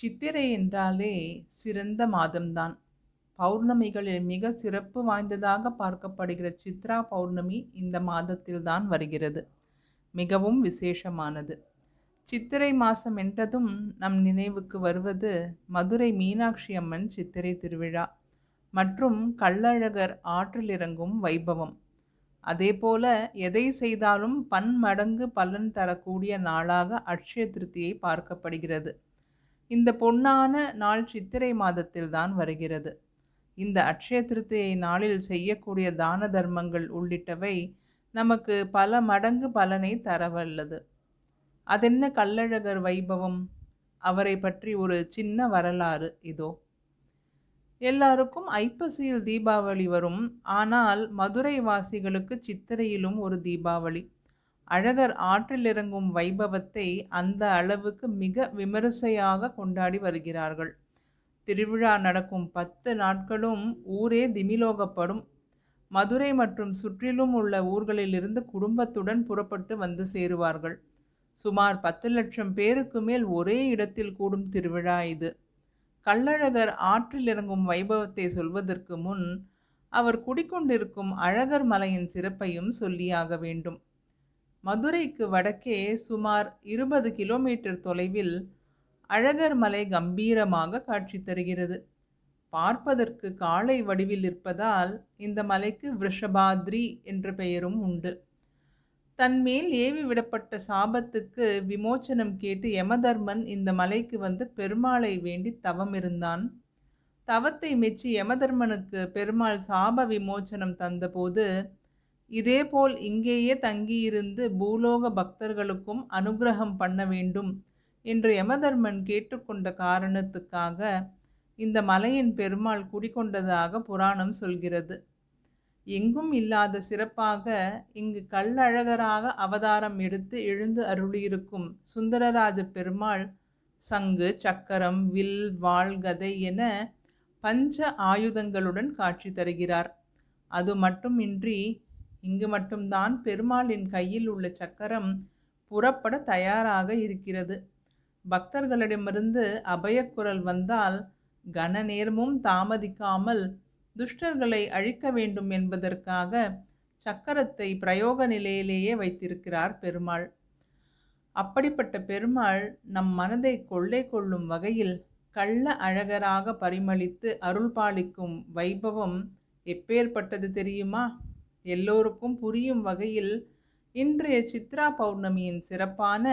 சித்திரை என்றாலே சிறந்த மாதம்தான். பௌர்ணமிகளில் மிக சிறப்பு வாய்ந்ததாக பார்க்கப்படுகிற சித்ரா பௌர்ணமி இந்த மாதத்தில்தான் வருகிறது. மிகவும் விசேஷமானது. சித்திரை மாதம் என்றதும் நம் நினைவுக்கு வருவது மதுரை மீனாட்சி அம்மன் சித்திரை திருவிழா மற்றும் கள்ளழகர் ஆற்றில் இறங்கும் வைபவம். அதேபோல எதை செய்தாலும் பன்மடங்கு பலன் தரக்கூடிய நாளாக அட்சய திருத்தியை பார்க்கப்படுகிறது. இந்த பொன்னான நாள் சித்திரை மாதத்தில் தான் வருகிறது. இந்த அட்சய திருத்தியை நாளில் செய்யக்கூடிய தான தர்மங்கள் உள்ளிட்டவை நமக்கு பல மடங்கு பலனை தரவல்லது. அதென்ன கள்ளழகர் வைபவம்? அவரை பற்றி ஒரு சின்ன வரலாறு இதோ. எல்லாருக்கும் ஐப்பசியில் தீபாவளி வரும். ஆனால் மதுரை வாசிகளுக்கு சித்திரையிலும் ஒரு தீபாவளி. அழகர் ஆற்றில் இறங்கும் வைபவத்தை அந்த அளவுக்கு மிக விமரிசையாக கொண்டாடி வருகிறார்கள். திருவிழா நடக்கும் பத்து நாட்களும் ஊரே திமிலோகப்படும். மதுரை மற்றும் சுற்றிலும் உள்ள ஊர்களிலிருந்து குடும்பத்துடன் புறப்பட்டு வந்து சேருவார்கள். சுமார் பத்து லட்சம் பேருக்கு மேல் ஒரே இடத்தில் கூடும் திருவிழா இது. கள்ளழகர் ஆற்றில் இறங்கும் வைபவத்தை சொல்வதற்கு முன் அவர் குடிக்கொண்டிருக்கும் அழகர் மலையின் சிறப்பையும் சொல்லியாக வேண்டும். மதுரைக்கு வடக்கே சுமார் இருபது கிலோமீட்டர் தொலைவில் அழகர் மலை கம்பீரமாக காட்சி தருகிறது. பார்ப்பதற்கு காளை வடிவில் இருப்பதால் இந்த மலைக்கு விஷபாத்ரி என்ற பெயரும் உண்டு. தன்மேல் ஏவி விடப்பட்ட சாபத்துக்கு விமோச்சனம் கேட்டு யமதர்மன் இந்த மலைக்கு வந்து பெருமாளை வேண்டி தவம் இருந்தான். தவத்தை மெச்சி யமதர்மனுக்கு பெருமாள் சாப விமோச்சனம் தந்தபோது இதேபோல் இங்கேயே தங்கியிருந்து பூலோக பக்தர்களுக்கும் அனுகிரகம் பண்ண வேண்டும் என்று யமதர்மன் கேட்டுக்கொண்ட காரணத்துக்காக இந்த மலையின் பெருமாள் குடிக்கொண்டதாக புராணம் சொல்கிறது. எங்கும் இல்லாத சிறப்பாக இங்கு கல்லழகராக அவதாரம் எடுத்து எழுந்து அருளியிருக்கும் சுந்தரராஜ பெருமாள் சங்கு சக்கரம் வில் வாள் கதை என பஞ்ச ஆயுதங்களுடன் காட்சி தருகிறார். அது மட்டுமின்றி இங்கு மட்டும்தான் பெருமாளின் கையில் உள்ள சக்கரம் புறப்பட தயாராக இருக்கிறது. பக்தர்களிடமிருந்து அபயக்குரல் வந்தால் கன நேரமும் தாமதிக்காமல் துஷ்டர்களை அழிக்க வேண்டும் என்பதற்காக சக்கரத்தை பிரயோக நிலையிலேயே வைத்திருக்கிறார் பெருமாள். அப்படிப்பட்ட பெருமாள் நம் மனதை கொள்ளை கொள்ளும் வகையில் கள்ள அழகராக பரிமளித்து அருள் பாலிக்கும் வைபவம் எப்பேற்பட்டது தெரியுமா? எல்லோருக்கும் புரியும் வகையில் இன்றைய சித்ரா பௌர்ணமியின் சிறப்பான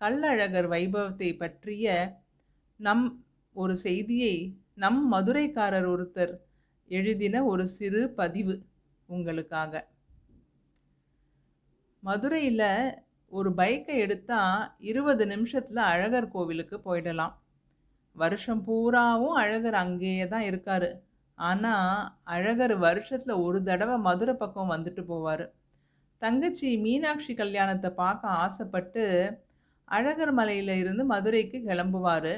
கள்ளழகர் வைபவத்தை பற்றிய நம் ஒரு செய்தியை நம் மதுரைக்காரர் ஒருத்தர் எழுதின ஒரு சிறு பதிவு உங்களுக்காக. மதுரையில் ஒரு பைக்கை எடுத்தால் இருபது நிமிஷத்தில் அழகர் கோவிலுக்கு போயிடலாம். வருஷம் பூராவும் அழகர் அங்கேயே தான் இருக்கார். ஆனால் அழகர் வருஷத்தில் ஒரு தடவை மதுரை பக்கம் வந்துட்டு போவார். தங்கச்சி மீனாட்சி கல்யாணத்தை பார்க்க ஆசைப்பட்டு அழகர் மலையில் இருந்து மதுரைக்கு கிளம்புவார்.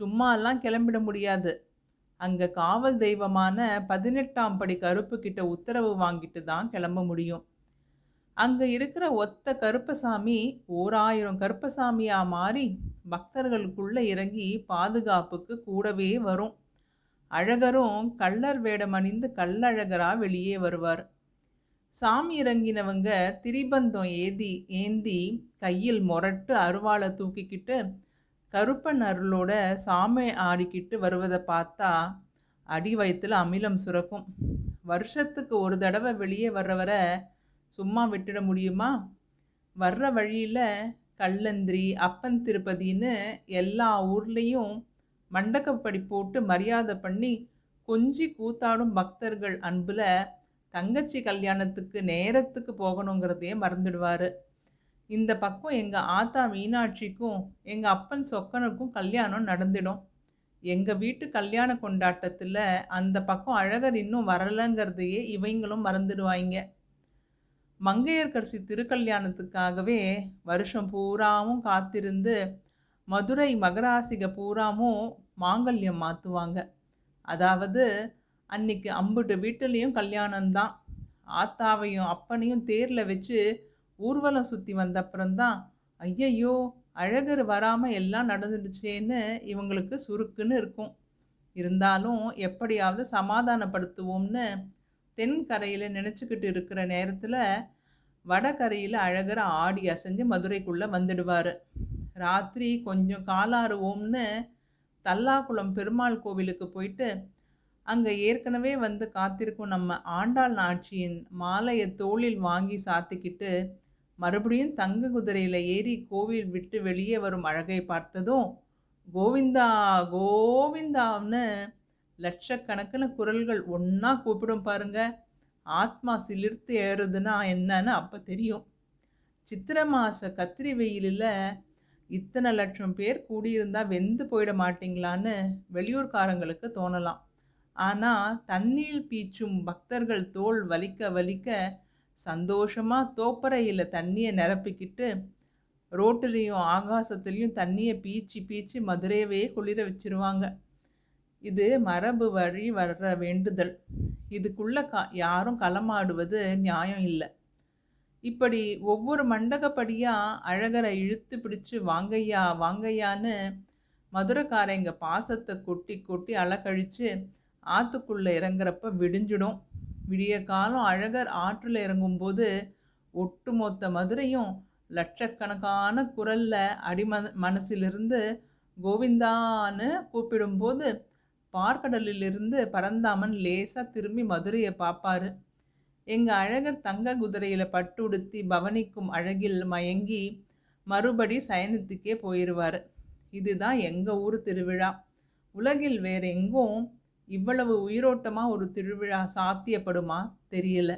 சும்மாலாம் கிளம்பிட முடியாது. அங்கே காவல் தெய்வமான பதினெட்டாம் படி கருப்பு கிட்ட உத்தரவு வாங்கிட்டு தான் கிளம்ப முடியும். அங்கே இருக்கிற ஒத்த கருப்பசாமி ஓராயிரம் கருப்பசாமியாக மாறி பக்தர்களுக்குள்ளே இறங்கி பாதுகாப்புக்கு கூடவே வரும். அழகரும் கள்ளர் வேடம் அணிந்து கள்ளழகரா வெளியே வருவார். சாமி இறங்கினவங்க திரிபந்தம் ஏதி ஏந்தி கையில் முரட்டு அருவாளை தூக்கிக்கிட்டு கருப்பன் அருளோட சாமி ஆடிக்கிட்டு வருவதை பார்த்தா அடி வயிற்றுல அமிலம் சுரக்கும். வருஷத்துக்கு ஒரு தடவை வெளியே வர்றவரை சும்மா விட்டுட முடியுமா? வர்ற வழியில் கல்லந்திரி அப்பன் திருப்பதின்னு எல்லா ஊர்லேயும் மண்டக்கப்படி போட்டு மரியாதை பண்ணி கொஞ்சி கூத்தாடும் பக்தர்கள் அன்பில் தங்கச்சி கல்யாணத்துக்கு நேரத்துக்கு போகணுங்கிறதையே மறந்துடுவார். இந்த பக்கம் எங்கள் ஆத்தா மீனாட்சிக்கும் எங்கள் அப்பன் சொக்கனுக்கும் கல்யாணம் நடந்துடும். எங்கள் வீட்டு கல்யாண கொண்டாட்டத்தில் அந்த பக்கம் அழகர் இன்னும் வரலைங்கிறதையே இவங்களும் மறந்துடுவாங்க மங்கையர்கரசி திருக்கல்யாணத்துக்காகவே வருஷம் பூராவும் காத்திருந்து மதுரை மகராசிக பூராமும் மாங்கல்யம் மாற்றுவாங்க அதாவது அன்னைக்கு அம்புட்டு வீட்டுலேயும் கல்யாணம்தான். ஆத்தாவையும் அப்பனையும் தேரில் வச்சு ஊர்வலம் சுற்றி வந்தப்புறம்தான் ஐயையோ அழகர் வராமல் எல்லாம் நடந்துடுச்சேன்னு இவங்களுக்கு சுருக்குன்னு இருக்கும். இருந்தாலும் எப்படியாவது சமாதானப்படுத்துவோம்னு தென்கரையில் நினச்சிக்கிட்டு இருக்கிற நேரத்தில் வடகரையில் அழகரை ஆடி அசைஞ்சு மதுரைக்குள்ளே வந்துடுவார். ராத்திரி கொஞ்சம் காலாறுவோம்னு தல்லாக்குளம் பெருமாள் கோவிலுக்கு போயிட்டு அங்கே ஏற்கனவே வந்து காத்திருக்கும் நம்ம ஆண்டாள் நாச்சியின் மாலையை தோளில் வாங்கி சாத்திக்கிட்டு மறுபடியும் தங்க குதிரையில் ஏறி கோவில் விட்டு வெளியே வரும் அழகை பார்த்ததும் கோவிந்தா கோவிந்தான்னு லட்சக்கணக்கில் குரல்கள் ஒன்றா கூப்பிடும் பாருங்க. ஆத்மா சிலிர்த்து ஏறுதுன்னா என்னன்னு அப்போ தெரியும். சித்திரை மாத கத்திரி வெயிலில் இத்தனை லட்சம் பேர் கூடியிருந்தால் வெந்து போயிட மாட்டிங்களான்னு வெளியூர்காரங்களுக்கு தோணலாம். ஆனால் தண்ணீர் பீச்சும் பக்தர்கள் தோல் வலிக்க வலிக்க சந்தோஷமாக தோப்பறையில் தண்ணியை நிரப்பிக்கிட்டு ரோட்டிலையும் ஆகாசத்துலேயும் தண்ணியை பீச்சி பீச்சி மதுரையவே குளிர வச்சிருவாங்க. இது மரபு வழி வர்ற வேண்டுதல். இதுக்குள்ளே கா யாரும் களமாடுவது நியாயம் இல்லை. இப்படி ஒவ்வொரு மண்டகப்படியாக அழகரை இழுத்து பிடிச்சு வாங்கையா வாங்கையான்னு மதுரைக்காரங்க பாசத்தை கொட்டி கொட்டி அலக்கழித்து ஆற்றுக்குள்ளே இறங்குறப்ப விடிஞ்சிடும். விடிய காலம் அழகர் ஆற்றில் இறங்கும்போது ஒட்டுமொத்த மதுரையும் லட்சக்கணக்கான குரலில் அடிம மனசிலிருந்து கோவிந்தான்னு கூப்பிடும்போது பார்க்கடலிலிருந்து பரந்தாமன் லேசாக திரும்பி மதுரையை பார்ப்பாரு எங்கள் அழகர் தங்க குதிரையில் பட்டு உடுத்தி பவனிக்கும் அழகில் மயங்கி மறுபடி சயனத்துக்கே போயிடுவார் இதுதான் எங்கள் ஊர் திருவிழா. உலகில் வேற எங்கும் இவ்வளவு உயிரோட்டமாக ஒரு திருவிழா சாத்தியப்படுமா தெரியல.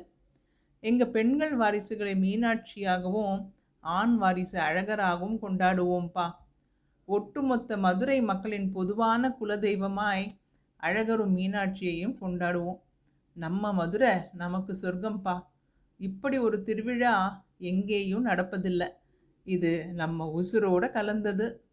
எங்கள் பெண்கள் வாரிசுகளை மீனாட்சியாகவும் ஆண் வாரிசு அழகராகவும் கொண்டாடுவோம்ப்பா ஒட்டுமொத்த மதுரை மக்களின் பொதுவான குலதெய்வமாய் அழகரும் மீனாட்சியையும் கொண்டாடுவோம். நம்ம மதுரை நமக்கு சொர்க்கம்பா. இப்படி ஒரு திருவிழா எங்கேயும் நடப்பதில்லை. இது நம்ம உசுரோடு கலந்தது.